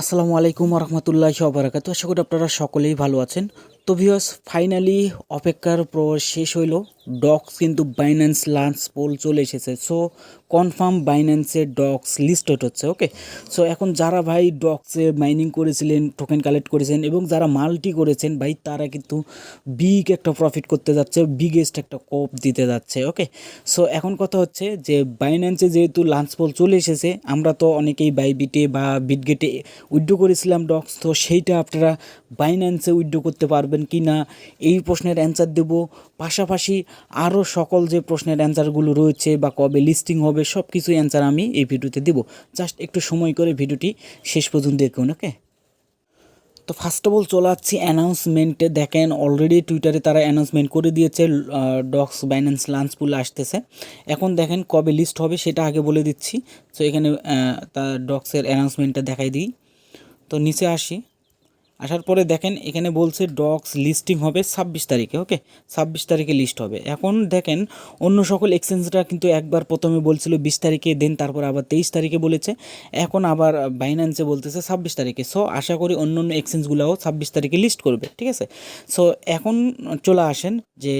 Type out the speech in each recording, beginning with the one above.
আসসালামু আলাইকুম রহমতুল্লাহ সবরাকাত আশা করি আপনারা সকলেই ভালো আছেন। তো ভিওস ফাইনালি অপেক্ষার পর শেষ হইল। ডক্স কিন্তু বাইন্যান্স লাঞ্চ পোল চলে এসেছে। সো কনফার্ম বাইন্যান্সের ডক্স লিস্টেড হচ্ছে ওকে সো এখন যারা ভাই ডক্সে মাইনিং করেছিলেন টোকেন কালেক্ট করেছেন এবং যারা মাল্টি করেছেন, ভাই তারা কিন্তু বিগ একটা প্রফিট করতে যাচ্ছে বিগেস্ট একটা কোপ দিতে যাচ্ছে ওকে সো এখন কথা হচ্ছে যে বাইন্যান্সে যেহেতু লাঞ্চ পোল চলে এসেছে, আমরা তো অনেকেই বাইবিটে বা বিটগেটে উইড্রো করেছিলাম ডক্স তো সেইটা আপনারা বাইন্যান্সে উইড্রো করতে পারবেন কি না এই প্রশ্নের অ্যান্সার দেব। পাশাপাশি আরও সকল যে প্রশ্নের অ্যান্সারগুলো রয়েছে বা কবে লিস্টিং হবে সব কিছু অ্যান্সার আমি এই ভিডিওতে দেবো। জাস্ট একটু সময় করে ভিডিওটি শেষ পর্যন্ত দেখুন ওকে তো ফার্স্ট অফ অল চলে যাচ্ছি অ্যানাউন্সমেন্টে দেখেন অলরেডি টুইটারে তারা অ্যানাউন্সমেন্ট করে দিয়েছে ডক্স বাইন্যান্স লাঞ্চ পুল আসতেছে। এখন দেখেন কবে লিস্ট হবে সেটা আগে বলে দিচ্ছি। তো এখানে তার ডক্সের অ্যানাউন্সমেন্টটা দেখাই দিই। তো নিচে আসি। আসার পরে দেখেন এখানে বলছে ডক্স লিস্টিং হবে ছাব্বিশ তারিখে ওকে ছাব্বিশ তারিখে লিস্ট হবে। এখন দেখেন অন্য সকল এক্সচেঞ্জরা কিন্তু একবার প্রথমে বলছিল বিশ তারিখে দেন তারপর আবার তেইশ তারিখে বলেছে। এখন আবার বাইন্যান্সে বলতেছে ছাব্বিশ তারিখে। সো আশা করি অন্য অন্য এক্সচেঞ্জগুলোও ছাব্বিশ তারিখে লিস্ট করবে, ঠিক আছে? সো এখন চলে আসেন যে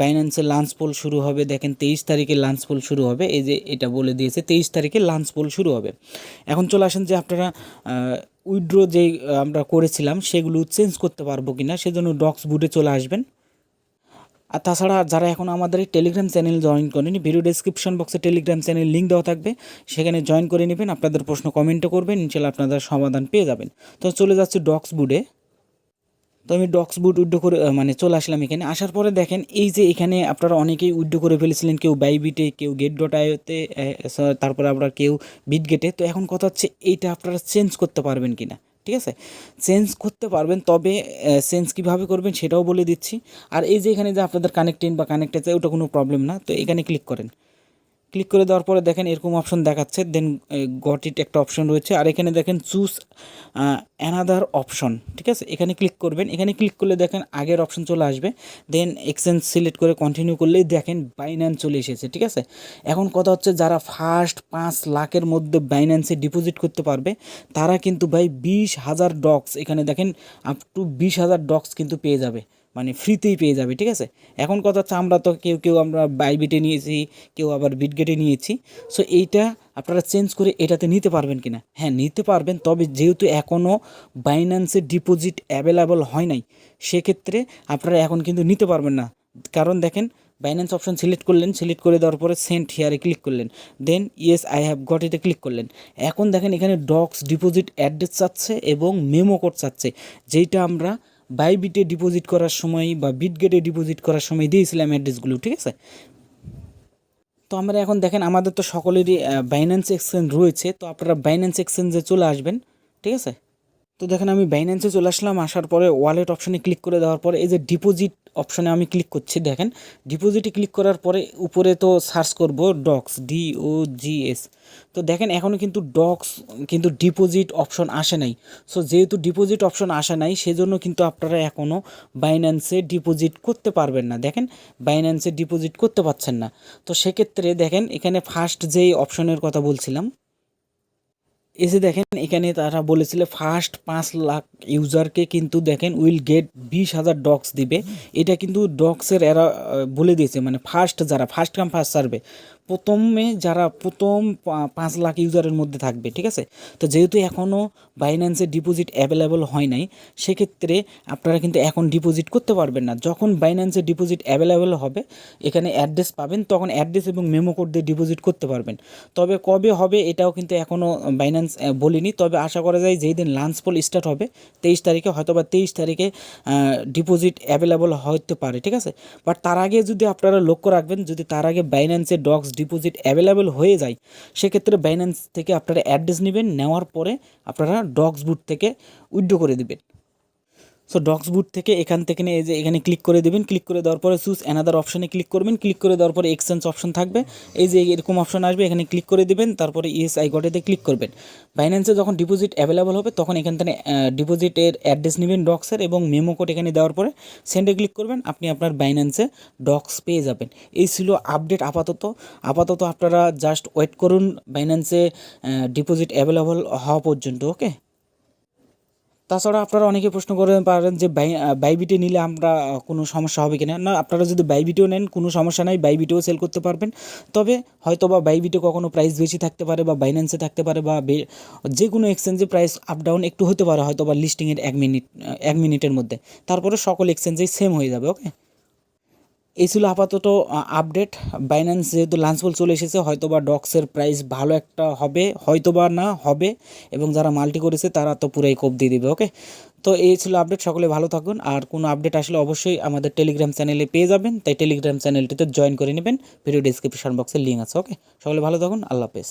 বাইন্যান্সের লাঞ্চ পোল শুরু হবে, দেখেন তেইশ তারিখে লাঞ্চ পোল শুরু হবে, এই যে এটা বলে দিয়েছে, তেইশ তারিখে লাঞ্চ পোল শুরু হবে। এখন চলে আসেন যে আপনারা উইড্রো যে আমরা করেছিলাম, সেগুলো চেঞ্জ করতে পারব কি না সেজন্য ডক্স বুটে চলে আসবেন। আর তাছাড়া যারা এখন আমাদের এই টেলিগ্রাম চ্যানেল জয়েন করেনি ভিডিও ডিসক্রিপশন বক্সে টেলিগ্রাম চ্যানেল লিঙ্ক দেওয়া থাকবে, সেখানে জয়েন করে নেবেন, আপনাদের প্রশ্ন কমেন্টও করবেন, ইনশাল্লাহ আপনাদের সমাধান পেয়ে যাবেন। তো চলে যাচ্ছে ডক্স বুডে তো আমি ডক্স বুট উইড্রো করে মানে চলে আসলাম এখানে। আসার পরে দেখেন, এই যে এখানে আপনারা অনেকেই উইড্রো করে ফেলেছিলেন, কেউ বাইবিটে কেউ গেট ডট তারপরে আপনারা কেউ বিট গেটে তো এখন কথা হচ্ছে, এইটা আপনারা চেঞ্জ করতে পারবেন কি না ঠিক আছে? চেঞ্জ করতে পারবেন, তবে চেঞ্জ কীভাবে করবেন সেটাও বলে দিচ্ছি। আর এই যে এখানে যে আপনাদের কানেক্টেড বা কানেক্টেড ওটা কোনো প্রবলেম না। তো এখানে ক্লিক করেন। ক্লিক করে দেওয়ার পরে দেখেন এরকম অপশন দেখাচ্ছে দেন গট ইট একটা অপশন রয়েছে। আর এখানে দেখেন চুজ অ্যানাদার অপশন ঠিক আছে? এখানে ক্লিক করবেন। এখানে ক্লিক করলে দেখেন আগের অপশন চলে আসবে। দেন এক্সচেঞ্জ সিলেক্ট করে কন্টিনিউ করলেই দেখেন বাইন্যান্স চলে এসেছে, ঠিক আছে? এখন কথা হচ্ছে যারা ফার্স্ট পাঁচ লাখের মধ্যে বাইন্যান্সে ডিপোজিট করতে পারবে, তারা কিন্তু ভাই বিশ হাজার ডক্স এখানে দেখেন আপ টু বিশ হাজার ডক্স কিন্তু পেয়ে যাবে। মানে ফ্রিতেই পেয়ে যাবে, ঠিক আছে? এখন কথা হচ্ছে আমরা তো কেউ কেউ আমরা বাইবিটে নিয়েছি, কেউ আবার বিটগেটে নিয়েছি। সো এইটা আপনারা চেঞ্জ করে এটাতে নিতে পারবেন কিনা? হ্যাঁ নিতে পারবেন, তবে যেহেতু এখনও বাইন্যান্সের ডিপোজিট অ্যাভেলেবল হয় নাই, সেক্ষেত্রে আপনারা এখন কিন্তু নিতে পারবেন না। কারণ দেখেন বাইন্যান্স অপশন সিলেক্ট করলেন সিলেক্ট করে দেওয়ার পরে সেন্ট হিয়ারে ক্লিক করলেন। Then yes I have got ইটে click করলেন। এখন দেখেন, এখানে ডক্স ডিপোজিট অ্যাড্রেস চাচ্ছে এবং মেমো কোড চাচ্ছে, যেইটা আমরা বাইবিটে ডিপোজিট করার সময় বা বিটগেটে ডিপোজিট করার সময় দিয়েছিলাম অ্যাড্রেসগুলো ঠিক আছে? তো আমরা এখন দেখেন, আমাদের তো সকলেরই বাইন্যান্স এক্সচেঞ্জ রয়েছে, তো আপনারা বাইন্যান্স এক্সচেঞ্জে চলে আসবেন, ঠিক আছে? তো দেখেন আমি বাইন্যান্সে চলে আসলাম, আসার পরে ওয়ালেট অপশানে ক্লিক করে দেওয়ার পরে এই যে ডিপোজিট অপশানে আমি ক্লিক করছি, দেখেন। ডিপোজিটে ক্লিক করার পরে উপরে তো সার্চ করব DOGS D O G S তো দেখেন এখনও কিন্তু ডক্স কিন্তু ডিপোজিট অপশন আসে নাই। সো যেহেতু ডিপোজিট অপশন আসে নাই, সেজন্য কিন্তু আপনারা এখনও বাইন্যান্সে ডিপোজিট করতে পারবেন না। দেখেন বাইন্যান্সে ডিপোজিট করতে পারছেন না। তো সেক্ষেত্রে দেখেন, এখানে ফার্স্ট যেই অপশনের কথা বলছিলাম এসে দেখেন, এখানে তারা বলেছিল ফার্স্ট পাঁচ লাখ ইউজারকে কিন্তু দেখেন উইল গেট বিশ হাজার ডক্স দিবে। এটা কিন্তু ডক্সের এরা বলে দিয়েছে মানে ফার্স্ট যারা ফার্স্ট কাম ফার্স্ট সার্ভে প্রথমে যারা প্রথম পাঁচ লাখ ইউজারের মধ্যে থাকবে, ঠিক আছে? তো যেহেতু এখনও বাইন্যান্সের ডিপোজিট অ্যাভেলেবল হয় নাই, সেক্ষেত্রে আপনারা কিন্তু এখন ডিপোজিট করতে পারবেন না। যখন বাইন্যান্সের ডিপোজিট অ্যাভেলেবল হবে, এখানে অ্যাড্রেস পাবেন, তখন অ্যাড্রেস এবং মেমো কোড দিয়ে ডিপোজিট করতে পারবেন। তবে কবে হবে এটাও কিন্তু এখনও বাইন্যান্স বলিনি। তবে আশা করা যায় যেই দিন লাঞ্চ পোল স্টার্ট হবে, তেইশ তারিখে, হয়তো বা তেইশ তারিখে ডিপোজিট অ্যাভেলেবল হতে পারে, ঠিক আছে? বাট তার আগে যদি আপনারা লক্ষ্য রাখবেন, যদি তার আগে বাইন্যান্সের ডক্স ডিপোজিট অ্যাভেলেবেল হয়ে যায়, সেক্ষেত্রে বাইন্যান্স থেকে আপনারা অ্যাড্রেস নেবেন, নেওয়ার পরে আপনারা ডক্স বুট থেকে উইড্রো করে দেবেন। সো ডক্স বুট থেকে এখান থেকে নিয়ে এই যে এখানে ক্লিক করে দেবেন ক্লিক করে দেওয়ার পরে চুজ অ্যানাদার অপশানে ক্লিক করবেন ক্লিক করে দেওয়ার পরে এক্সচেঞ্জ অপশন থাকবে। এই যে এরকম অপশন আসবে, এখানে ক্লিক করে দেবেন, তারপরে ইএস আই গটেতে ক্লিক করবেন। বাইন্যান্সে যখন ডিপোজিট অ্যাভেলেবল হবে, তখন এখান থেকে ডিপোজিটের অ্যাড্রেস নেবেন ডক্সের এবং মেমো কোড এখানে দেওয়ার পরে সেন্ডে ক্লিক করবেন, আপনি আপনার বাইন্যান্সে ডক্স পেয়ে যাবেন। এই ছিল আপডেট আপাতত। আপাতত আপনারা জাস্ট ওয়েট করুন বাইন্যান্সে ডিপোজিট অ্যাভেলেবল হওয়া পর্যন্ত ওকে তাছাড়া আপনারা অনেকে প্রশ্ন করতে পারেন যে বাইবিটি নিলে আমরা কোনো সমস্যা হবে কিনা? না, আপনারা যদি বাইবিটিও নেন, কোনো সমস্যা নাই বাইবিটিও সেল করতে পারবেন। তবে হয়তো বা বাইবিটি কখনো প্রাইস বেশি থাকতে পারে বা বাইন্যান্সে থাকতে পারে বা বে- যে কোনো এক্সচেঞ্জে প্রাইস আপ ডাউন একটু হতে পারে হয়তো বা লিস্টিংয়ের এক মিনিট এক মিনিটের মধ্যে। তারপরে সকল এক্সচেঞ্জেই সেম হয়ে যাবে ওকে এই ছিল আপাতত আপডেট বাইন্যান্স যেহেতু লাঞ্চবল চলে এসেছে হয়তো বা ডক্সের প্রাইস ভালো একটা হবে হয়তো বা না হবে, এবং যারা মাল্টি করেছে তারা তো পুরাই কোপ দিয়ে দিবে ওকে তো এই ছিল আপডেট সকলে ভালো থাকুন। আর কোনো আপডেট আসলে অবশ্যই আমাদের টেলিগ্রাম চ্যানেলে পেয়ে যাবেন, তাই টেলিগ্রাম চ্যানেলটিতে জয়েন করে নেবেন ভিডিও ডিসক্রিপশন বক্সে লিঙ্ক আছে ওকে সকলে ভালো থাকুন, আল্লাহ হাফেজ।